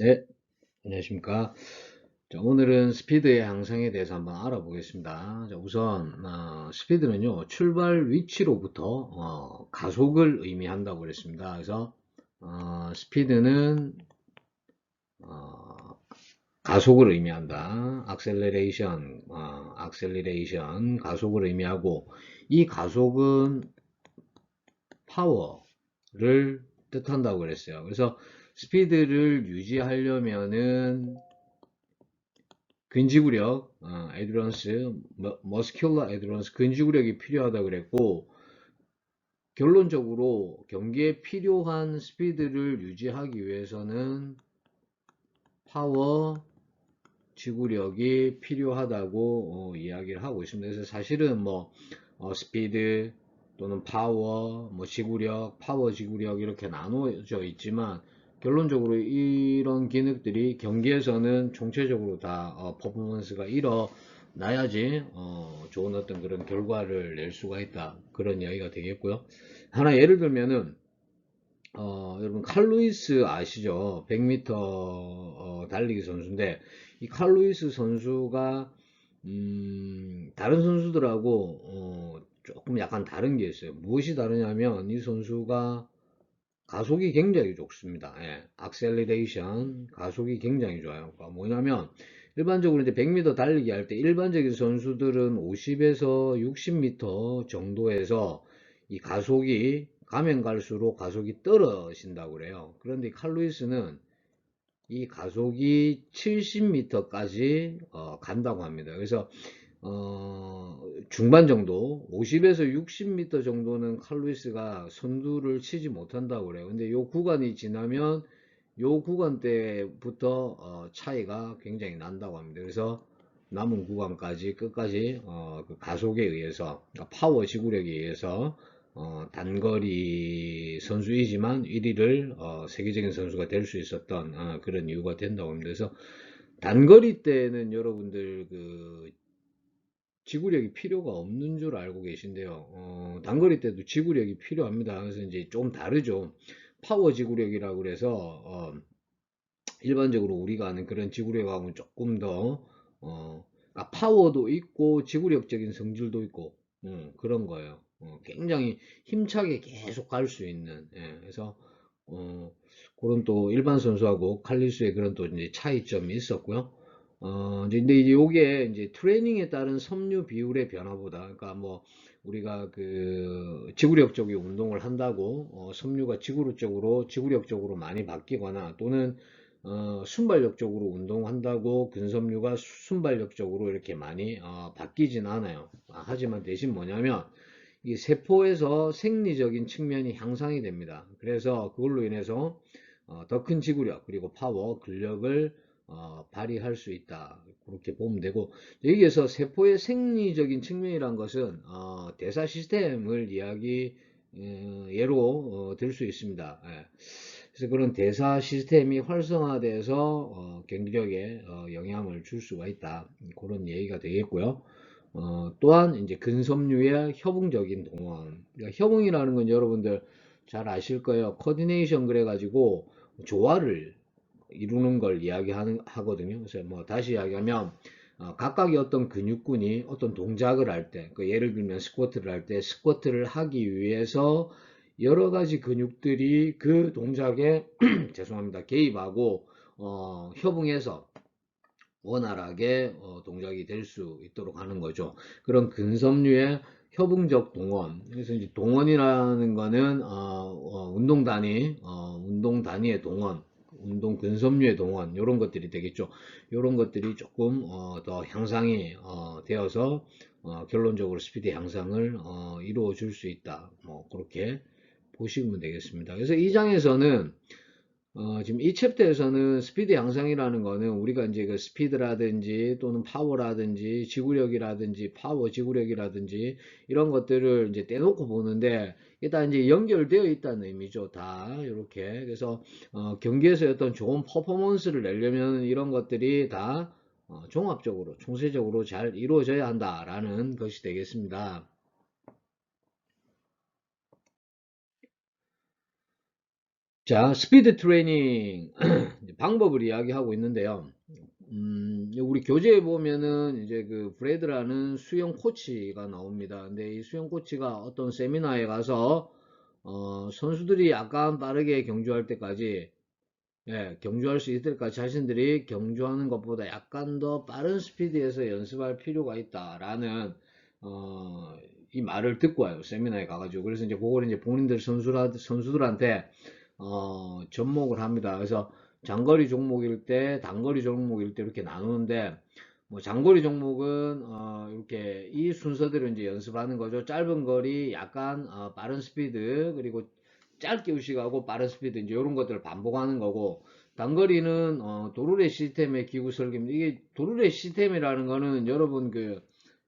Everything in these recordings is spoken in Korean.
네, 안녕하십니까. 자, 오늘은 스피드의 향상에 대해서 한번 알아보겠습니다. 자, 우선 어, 스피드는요 출발 위치로부터 어, 가속을 의미한다고 그랬습니다. 그래서 어, 스피드는 어, 가속을 의미한다. acceleration, 어, acceleration 가속을 의미하고 이 가속은 파워를 뜻한다고 그랬어요. 그래서 스피드를 유지하려면은 근지구력, 어, 에드런스, 머스큘러 에드런스, 근지구력이 필요하다 그랬고 결론적으로 경기에 필요한 스피드를 유지하기 위해서는 파워, 지구력이 필요하다고 어, 이야기를 하고 있습니다. 그래서 사실은 뭐 어, 스피드 또는 파워, 뭐 지구력, 파워 지구력 이렇게 나눠져 있지만 결론적으로 이런 기능들이 경기에서는 총체적으로 다 어, 퍼포먼스가 일어나야지 어, 좋은 어떤 그런 결과를 낼 수가 있다. 그런 이야기가 되겠고요. 하나 예를 들면은 어, 여러분 칼루이스 아시죠? 100m 어, 달리기 선수인데 이 칼루이스 선수가 음, 다른 선수들하고 어, 조금 약간 다른 게 있어요. 무엇이 다르냐면 이 선수가 가속이 굉장히 좋습니다. 예, 악셀리레이션 가속이 굉장히 좋아요. 그러니까 뭐냐면 일반적으로 이제 100m 달리기 할 때 일반적인 선수들은 50에서 60m 정도에서 이 가속이 가면 갈수록 가속이 떨어진다고 그래요. 그런데 칼루이스는 이 가속이 70m까지 어, 간다고 합니다. 그래서 어, 중반 정도 50에서 60m 정도는 칼루이스가 선두를 치지 못한다고 그래요. 근데 요 구간이 지나면 요 구간 때부터 어, 차이가 굉장히 난다고 합니다. 그래서 남은 구간까지 끝까지 어, 그 가속에 의해서 그러니까 파워 지구력에 의해서 어, 단거리 선수이지만 1위를 어, 세계적인 선수가 될 수 있었던 어, 그런 이유가 된다고 합니다. 그래서 단거리 때는 여러분들 그 지구력이 필요가 없는 줄 알고 계신데요. 어, 단거리 때도 지구력이 필요합니다. 그래서 이제 좀 다르죠. 파워 지구력이라고 그래서 어, 일반적으로 우리가 아는 그런 지구력하고는 조금 더 어, 아, 파워도 있고 지구력적인 성질도 있고 음, 그런 거예요. 어, 굉장히 힘차게 계속 갈 수 있는 예, 그래서 어, 그런 또 일반 선수하고 칼리스의 그런 또 이제 차이점이 있었고요. 어, 이제 근데 이제 요게 이제 트레이닝에 따른 섬유 비율의 변화보다, 그러니까 뭐 우리가 그 지구력 적인 운동을 한다고 어, 섬유가 지구력 적으로 지구력 적으로 많이 바뀌거나 또는 어, 순발력 적으로 운동한다고 근섬유가 순발력 적으로 이렇게 많이 어, 바뀌진 않아요. 아, 하지만 대신 뭐냐면 이 세포에서 생리적인 측면이 향상이 됩니다. 그래서 그걸로 인해서 어, 더 큰 지구력 그리고 파워 근력을 어, 발휘할 수 있다. 그렇게 보면 되고 여기에서 세포의 생리적인 측면이란 것은 어, 대사 시스템을 이야기 어, 예로 어, 들수 있습니다. 예. 그래서 그런 대사 시스템이 활성화돼서 어, 경기력에 어, 영향을 줄 수가 있다. 그런 얘기가 되겠고요. 어, 또한 이제 근섬유의 협응적인 동원. 그러니까 협응이라는 건 여러분들 잘 아실 거예요. 코디네이션 그래가지고 조화를 이루는 걸 이야기하거든요. 그래서 뭐 다시 이야기하면 어, 각각의 어떤 근육군이 어떤 동작을 할 때, 그 예를 들면 스쿼트를 할 때 스쿼트를 하기 위해서 여러 가지 근육들이 그 동작에 죄송합니다 개입하고 어, 협응해서 원활하게 어, 동작이 될 수 있도록 하는 거죠. 그런 근섬유의 협응적 동원. 그래서 이제 동원이라는 거는 어, 어, 운동 단위, 어, 운동 단위의 동원. 운동 근섬유의 동원 이런 것들이 되겠죠. 이런 것들이 조금 어, 더 향상이 어, 되어서 어, 결론적으로 스피드 향상을 어, 이루어 줄 수 있다. 뭐 그렇게 보시면 되겠습니다. 그래서 이 장에서는 어, 지금 이 챕터에서는 스피드 향상이라는 거는 우리가 이제 그 스피드라든지 또는 파워라든지 지구력이라든지 파워 지구력이라든지 이런 것들을 이제 떼놓고 보는데 일단 이제 연결되어 있다는 의미죠. 다 이렇게 그래서 어, 경기에서 어떤 좋은 퍼포먼스를 내려면 이런 것들이 다 어, 종합적으로 총체적으로 잘 이루어져야 한다라는 것이 되겠습니다. 자, 스피드 트레이닝 방법을 이야기하고 있는데요. 음, 우리 교재에 보면은 이제 그 브레드라는 수영 코치가 나옵니다. 근데 이 수영 코치가 어떤 세미나에 가서 어, 선수들이 약간 빠르게 경주할 때까지 예, 경주할 수 있을 때까지 자신들이 경주하는 것보다 약간 더 빠른 스피드에서 연습할 필요가 있다라는 어, 이 말을 듣고 와요. 세미나에 가가지고. 그래서 이제 그걸 이제 본인들 선수라, 선수들한테 어, 접목을 합니다. 그래서 장거리 종목일 때, 단거리 종목일 때 이렇게 나누는데, 뭐 장거리 종목은 어, 이렇게 이 순서대로 이제 연습하는 거죠. 짧은 거리, 약간 어, 빠른 스피드, 그리고 짧게 의식하고 빠른 스피드 이제 이런 것들을 반복하는 거고, 단거리는 어, 도르래 시스템의 기구 설계입니다. 이게 도르래 시스템이라는 거는 여러분 그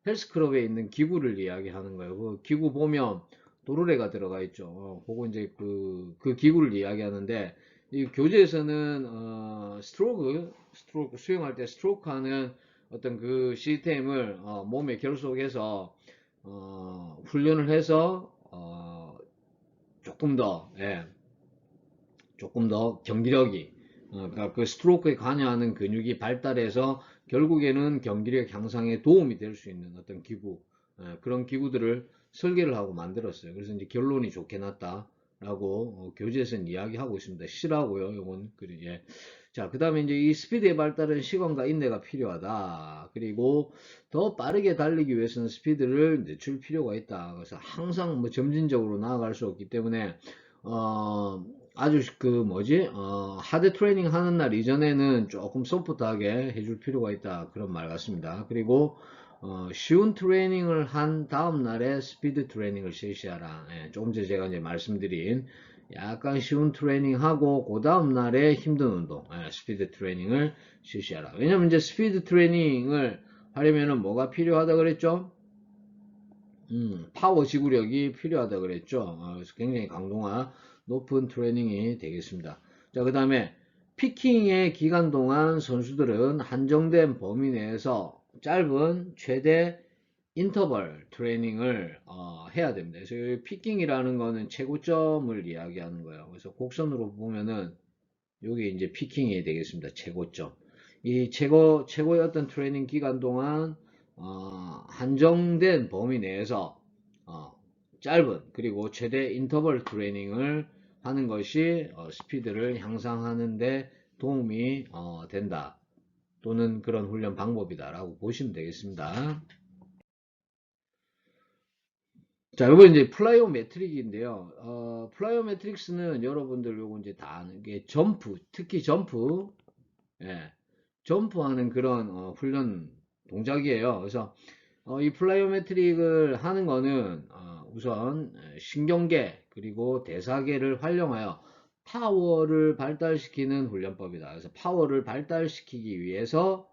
헬스클럽에 있는 기구를 이야기하는 거예요. 그 기구 보면 도르래가 들어가 있죠. 어, 그거 이제 그, 그 기구를 이야기하는데, 이 교재에서는, 어, 스트로크, 스트로크, 수영할 때 스트로크 하는 어떤 그 시스템을, 어, 몸에 결속해서, 어, 훈련을 해서, 어, 조금 더, 예, 조금 더 경기력이, 어, 그러니까 그 스트로크에 관여하는 근육이 발달해서 결국에는 경기력 향상에 도움이 될 수 있는 어떤 기구, 예, 그런 기구들을 설계를 하고 만들었어요. 그래서 이제 결론이 좋게 났다 라고 어, 교재에서는 이야기하고 있습니다. 시라고요. 요건 그리 예. 자, 그 다음에 이제 이 스피드의 발달은 시간과 인내가 필요하다. 그리고 더 빠르게 달리기 위해서는 스피드를 늦출 필요가 있다. 그래서 항상 뭐 점진적으로 나아갈 수 없기 때문에 어, 아주 그 뭐지 어, 하드 트레이닝 하는 날 이전에는 조금 소프트하게 해줄 필요가 있다. 그런 말 같습니다. 그리고 어, 쉬운 트레이닝을 한 다음 날에 스피드 트레이닝을 실시하라. 예, 조금 전에 제가 이제 말씀드린 약간 쉬운 트레이닝 하고 그 다음 날에 힘든 운동, 예, 스피드 트레이닝을 실시하라. 왜냐면 이제 스피드 트레이닝을 하려면은 뭐가 필요하다 그랬죠? 음, 파워 지구력이 필요하다 그랬죠. 어, 그래서 굉장히 강도가 높은 트레이닝이 되겠습니다. 자, 그 다음에 피킹의 기간 동안 선수들은 한정된 범위 내에서 짧은 최대 인터벌 트레이닝을 어, 해야 됩니다. 그래서 이 피킹이라는 거는 최고점을 이야기하는 거예요. 그래서 곡선으로 보면은 여기 이제 피킹이 되겠습니다. 최고점. 이 최고 최고의 어떤 트레이닝 기간 동안 어, 한정된 범위 내에서 어, 짧은 그리고 최대 인터벌 트레이닝을 하는 것이 어, 스피드를 향상하는데 도움이 어, 된다. 또는 그런 훈련 방법이다라고 보시면 되겠습니다. 자, 이번 이제 플라이오 매트릭인데요. 어, 플라이오 매트릭스는 여러분들 요거 이제 다 아는 게 점프, 특히 점프, 예, 점프하는 그런 어, 훈련 동작이에요. 그래서 어, 이 플라이오 매트릭을 하는 거는 어, 우선 신경계 그리고 대사계를 활용하여 파워를 발달시키는 훈련법이다. 그래서 파워를 발달시키기 위해서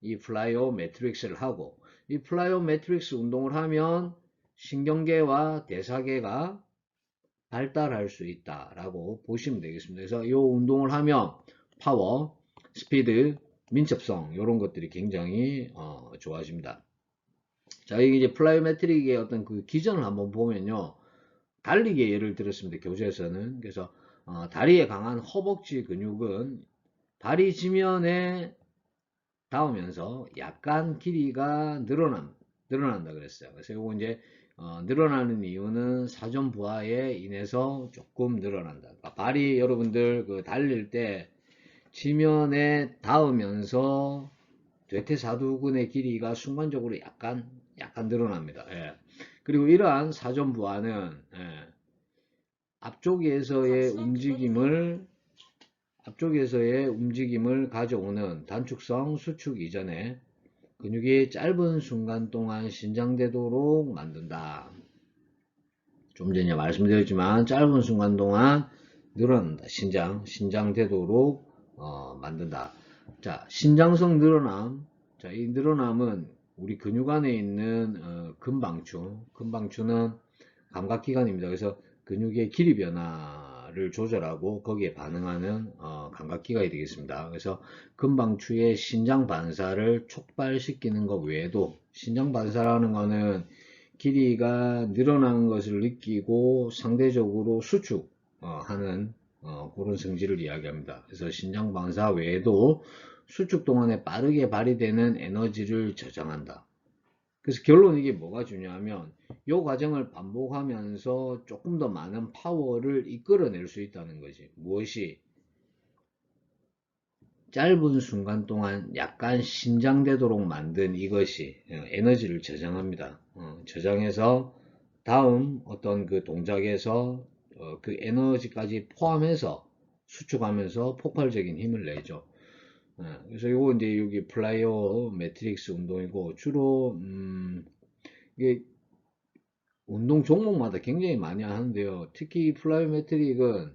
이 플라이오 매트릭스를 하고 이 플라이오 매트릭스 운동을 하면 신경계와 대사계가 발달할 수 있다라고 보시면 되겠습니다. 그래서 이 운동을 하면 파워, 스피드, 민첩성 이런 것들이 굉장히 어, 좋아집니다. 자, 이게 이제 플라이오메트릭의 어떤 그 기전을 한번 보면요. 달리기의 예를 들었습니다. 교재에서는. 그래서 어, 다리에 강한 허벅지 근육은 다리 지면에 닿으면서 약간 길이가 늘어남, 늘어난다 그랬어요. 그래서 이거 이제 어, 늘어나는 이유는 사전 부하에 인해서 조금 늘어난다. 그러니까 발이 여러분들 그 달릴 때 지면에 닿으면서 대퇴사두근의 길이가 순간적으로 약간 약간 늘어납니다. 예. 그리고 이러한 사전 부하는 예. 앞쪽에서의 움직임을 앞쪽에서의 움직임을 가져오는 단축성 수축 이전에 근육이 짧은 순간 동안 신장되도록 만든다. 좀 전에 말씀드렸지만 짧은 순간 동안 늘어난다. 신장, 신장되도록 어, 만든다. 자, 신장성 늘어남. 자, 이 늘어남은 우리 근육 안에 있는 어, 근방추, 근방추는 감각기관입니다. 그래서 근육의 길이 변화를 조절하고 거기에 반응하는 어, 감각기관이 되겠습니다. 그래서 근방추의 신장 반사를 촉발시키는 것 외에도 신장 반사라는 것은 길이가 늘어나는 것을 느끼고 상대적으로 수축하는 어, 그런 성질을 이야기합니다. 그래서 신장 방사 외에도 수축 동안에 빠르게 발휘되는 에너지를 저장한다. 그래서 결론 이게 뭐가 중요하면 이 과정을 반복하면서 조금 더 많은 파워를 이끌어낼 수 있다는 거지. 무엇이 짧은 순간 동안 약간 신장되도록 만든 이것이 어, 에너지를 저장합니다. 어, 저장해서 다음 어떤 그 동작에서 어, 그 에너지까지 포함해서 수축하면서 폭발적인 힘을 내죠. 어, 그래서 이거 이제 여기 플라이어 매트릭스 운동이고 주로 음, 이게 운동 종목마다 굉장히 많이 하는데요. 특히 플라이어 매트릭은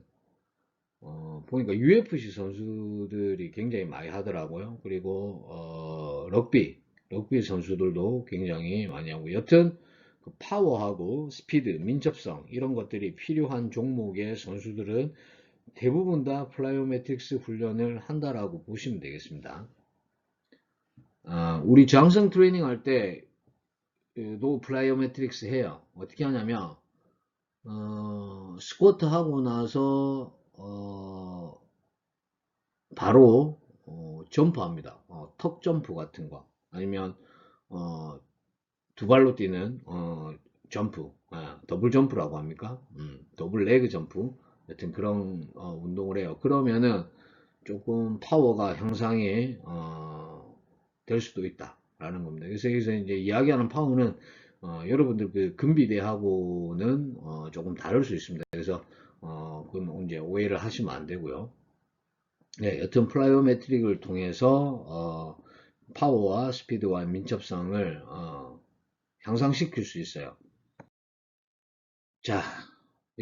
어, 보니까 UFC 선수들이 굉장히 많이 하더라고요. 그리고 어, 럭비, 럭비 선수들도 굉장히 많이 하고 여튼 그 파워하고 스피드, 민첩성 이런 것들이 필요한 종목의 선수들은 대부분 다 플라이오메트릭스 훈련을 한다라고 보시면 되겠습니다. 아, 우리 저항성 트레이닝 할 때도 플라이오메트릭스 해요. 어떻게 하냐면 어, 스쿼트 하고 나서 어, 바로 어, 점프합니다. 어, 턱 점프 같은 거 아니면 어, 두 발로 뛰는 어, 점프, 아, 더블 점프라고 합니까? 음, 더블 레그 점프 여튼 그런 어, 운동을 해요. 그러면은 조금 파워가 향상이 어, 될 수도 있다라는 겁니다. 그래서 여기서 이제 이야기하는 파워는 어, 여러분들 그 근비대하고는 어, 조금 다를 수 있습니다. 그래서 어, 그건 이제 오해를 하시면 안 되고요. 네, 여튼 플라이오메트릭을 통해서 어, 파워와 스피드와 민첩성을 어, 향상시킬 수 있어요. 자,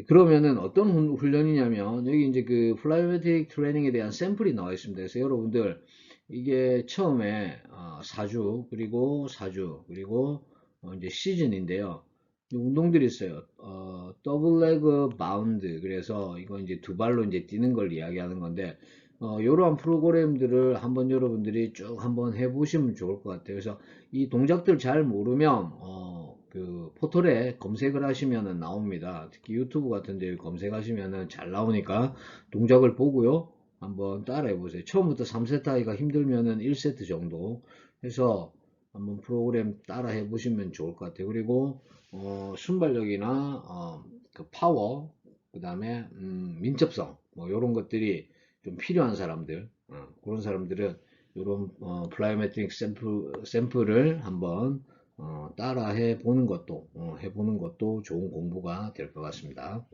그러면은 어떤 훈- 훈련이냐면 여기 이제 그 플라이오메트릭 트레이닝에 대한 샘플이 나와 있습니다. 그래서 여러분들 이게 처음에 어, 4주 그리고 4주 그리고 어, 이제 시즌인데요. 이 운동들이 있어요. 어, 더블 레그 바운드. 그래서 이거 이제 두 발로 이제 뛰는 걸 이야기하는 건데, 어, 이러한 프로그램들을 한번 여러분들이 쭉 한번 해보시면 좋을 것 같아요. 그래서 이 동작들 잘 모르면, 어, 그 포털에 검색을 하시면은 나옵니다. 특히 유튜브 같은 데 검색하시면은 잘 나오니까 동작을 보고요. 한번 따라해 보세요. 처음부터 3세트 하기가 힘들면은 1세트 정도 해서 한번 프로그램 따라 해 보시면 좋을 것 같아요. 그리고 어, 순발력이나 어, 그 파워, 그 다음에 음, 민첩성, 뭐 이런 것들이 좀 필요한 사람들, 어, 그런 사람들은 이런 어, 플라이오메트릭 샘플, 샘플을 한번 어, 따라 해 보는 것도 어, 해보는 것도 좋은 공부가 될 것 같습니다.